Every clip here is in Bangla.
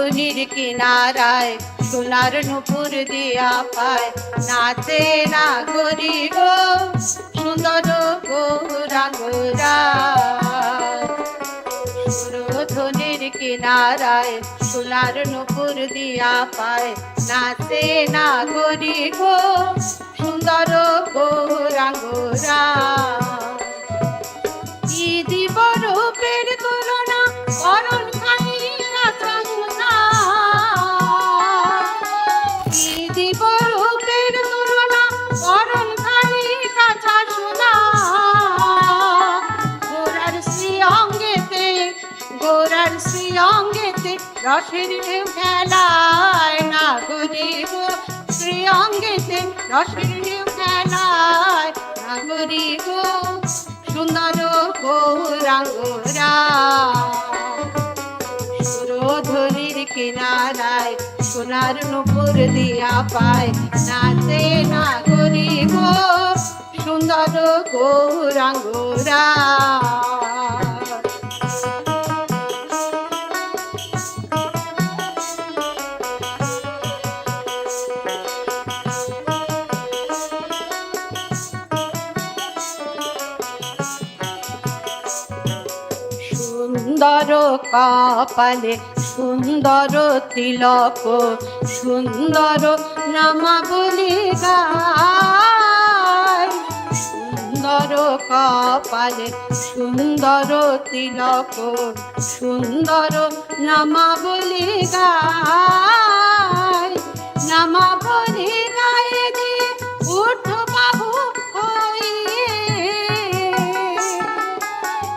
ধনির কিনারায়, সোনার নুপুর দিয়া পায়। নাচে না গরি গো সুন্দর গৌরা গোরা। ধনির কিনারায়, সোনার নুপুর দিয়া পায়। নাচে না গো সুন্দর গৌরা গোরা। কি দিব রূপের তুলনা করণ রসের খেলায় না শ্রী অঙ্গেতে রসের খেলায় না গরিব সুন্দর গৌরাঙ্গরা সুরধনির কিনারায় সোনার নুপুর দিয়া পায়। নাচে না গরিব সুন্দর গৌরাঙ্গরা। সুন্দর কপালে সুন্দর তিলক সুন্দর নামাবলি গায়। সুন্দর কপালে সুন্দর তিলক সুন্দর নামাবলি গায়।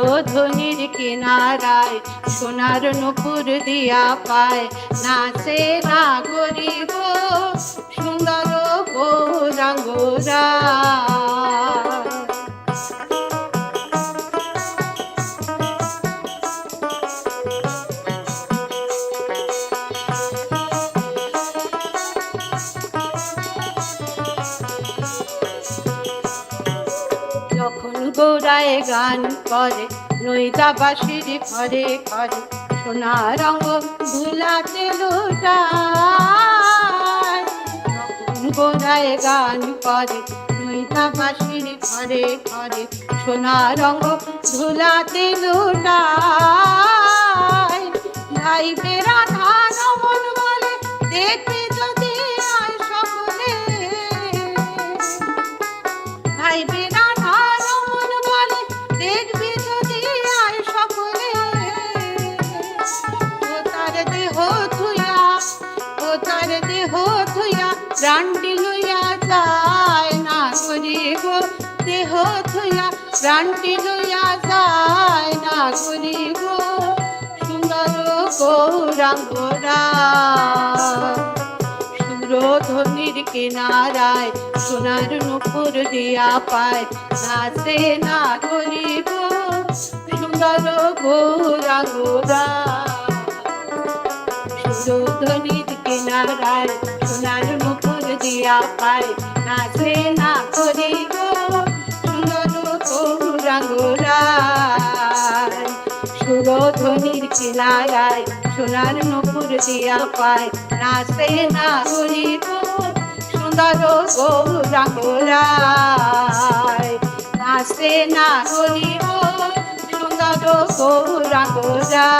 সুরধনির কিনারায় সোনার নুপুর দিয়া পায়। নাচে না গরিব যখন গোড়ায় গান করে নৈদাবাসীর ঘরে ঘরে সোনা রঙ ধুলাতে লোটায়। গোড়ায় গান করে নৈদাবাসীর ঘরে ঘরে সোনা রঙ ধুলাতে লোটায়। ভাই বেড়া ধান প্রাণটি লইয়া যায় না করি গো, দেহ থুয়া প্রাণটি লইয়া যায় না করি গো, সুন্দর গৌরাঙ্গরা সুরধনির কিনারায় সোনার নুপুর দিয়া পায়, নাচে না করিব সুন্দর গোরা গোরা সুরধনির কিনারায় সোনার নুপুর দিয়া পায় নাচে না করিব, সুন্দর গোরা গোরা সুরধনির কিনারায় সোনার নুপুর দিয়া পায় নাচে না করিব, সুন্দর গৌরাঙ্গরায়। নাচে না করিব, সুন্দর গৌরাঙ্গরায়।